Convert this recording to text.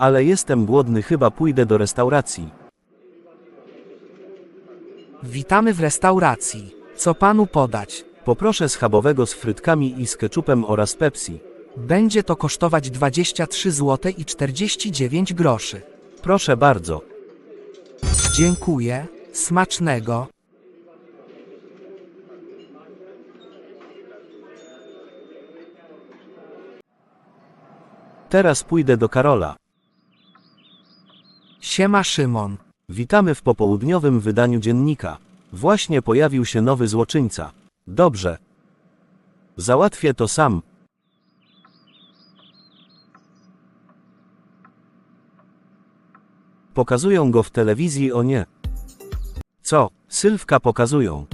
Ale jestem głodny, chyba pójdę do restauracji. Witamy w restauracji. Co panu podać? Poproszę schabowego z frytkami i z keczupem oraz Pepsi. Będzie to kosztować 23 zł i 49 groszy. Proszę bardzo. Dziękuję. Smacznego. Teraz pójdę do Karola. Siema Szymon. Witamy w popołudniowym wydaniu dziennika. Właśnie pojawił się nowy złoczyńca. Dobrze. Załatwię to sam. Pokazują go w telewizji, o nie. Co? Sylwka pokazują.